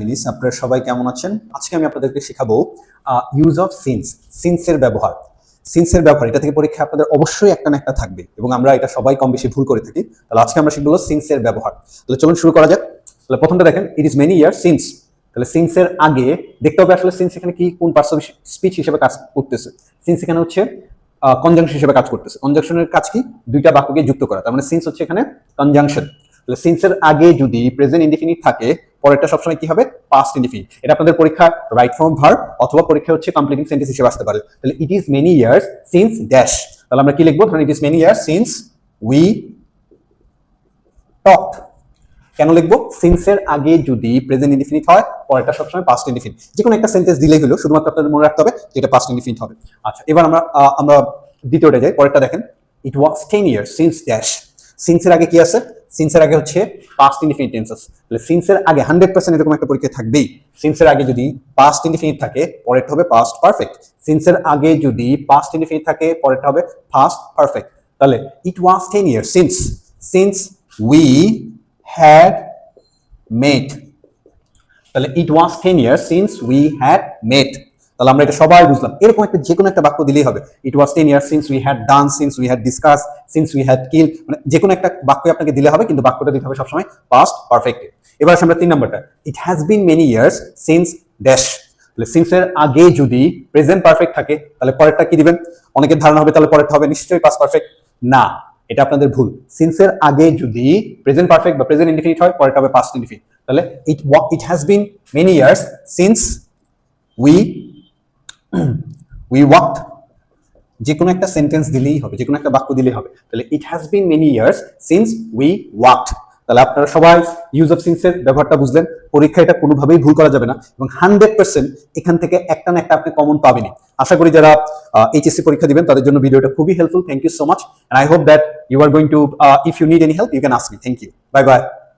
মিনিস আপনারা সবাই কেমন আছেন? আজকে আমি আপনাদেরকে শেখাবো ইউজ অফ সিন্স সিন্সের ব্যবহার। সিন্সের ব্যবহার, এটা থেকে পরীক্ষা আপনাদের অবশ্যই একটা না একটা থাকবে এবং আমরা এটা সবাই কম বেশি ভুল করে থাকি। তাহলে আজকে আমরা শিখব সিন্সের ব্যবহার। তাহলে চলুন শুরু করা যাক। তাহলে প্রথমটা দেখেন it is many year since তাহলে সিন্সের আগে দেখতে হবে আসলে সিন্স এখানে কি, কোন পার্টস অফ স্পিচ হিসেবে কাজ করতেছে। সিন্স এখানে হচ্ছে কনজাংশন হিসেবে কাজ করতেছে। কনজাংশনের কাজ কি? দুইটা বাক্যকে যুক্ত করা। তার মানে সিন্স হচ্ছে এখানে কনজাংশন তাহলে সিন্সের আগে যদি প্রেজেন্ট ইন্ডিফিনিট থাকে, পরেরটা সবসময় কি হবে? পাস্ট ইনডিফিনিট এটা আপনাদের পরীক্ষা রাইট ফর্ম ভার্ব অথবা পরীক্ষা হচ্ছে কমপ্লিটিং সেন্টেন্স হিসেবে আসতে পারে। তাহলে it is many years since dash তাহলে আমরা কি লিখব? ধরেন it is many years since we talked কেন লিখব? সিন্সের আগে যদি প্রেজেন্ট ইনডিফিনিট হয়, পরেরটা সবসময় পাস্ট ইনডিফিনিট যে কোনো একটা সেন্টেন্স দিলেই হলো, শুধুমাত্র আপনাদের মনে রাখতে হবে এটা পাস্ট ইনডিফিনিট হবে। আচ্ছা এবার আমরা আমরা দ্বিতীয়টা যাই, পরেরটা দেখেন। It was ten years since dash সিন্সের আগে কি আছে? সিন্সের আগে হচ্ছে পাস্ট ইনডিফিনিট টেন্সেস তাহলে সিন্সের আগে হান্ড্রেড পার্সেন্ট এরকম একটা পরীক্ষা থাকবেই। সিন্সের আগে যদি পাস্ট ইনডিফিনিট থাকে, পরেরটা হবে পাস্ট পারফেক্ট সিন্সের আগে যদি পাস্ট ইনডিফিনিট থাকে, পরেরটা হবে ফাস্ট পারফেক্ট তাহলে it was ten years since since we had made তাহলে it was ten years since we had made তাহলে আমরা এটা সবাই বুঝলাম। এরকম একটা যে কোনো একটা বাক্য দিলেই হবে। It was ten years since we had done since we had discuss since we had kill মানে যে কোনো একটা বাক্য আপনাকে দিলে হবে, কিন্তু বাক্যটা দিতে হবে সবসময় পাস্ট পারফেক্ট এবার আসি আমরা তিন নম্বরটা। It has been many years since dash তাহলে সিন্সের আগে যদি প্রেজেন্ট পারফেক্ট থাকে, তাহলে পরেরটা কি দিবেন? অনেকের ধারণা হবে, তাহলে পরেরটা হবে নিশ্চয়ই পাস্ট পারফেক্ট না, এটা আপনাদের ভুল। সিন্সের আগে যদি প্রেজেন্ট পারফেক্ট বা প্রেজেন্ট ইনডিফিনিট হয়, পরেরটা হবে পাস্ট ইনডিফিনিট তাহলে it it has been many years since we we walked যে কোনো একটা সেন্টেন্স দিলেই হবে যে কোনো একটা বাক্য দিলেই হবে। তাহলে it has been many years since we walked তাহলে আপনারা সবাই ইউজ অফ সিন্সের ব্যবহারটা বুঝলেন, পরীক্ষা এটা কোনোভাবেই ভুল করা যাবে না, এবং হান্ড্রেড পার্সেন্ট এখান থেকে একটা না একটা আপনি কমন পাবেনই। আশা করি যারা এইচএসসি পরীক্ষা দিবেন, তাদের জন্য ভিডিওটা খুবই helpful thank you so much and I hope that you are going to if you need any help you can ask me thank you bye bye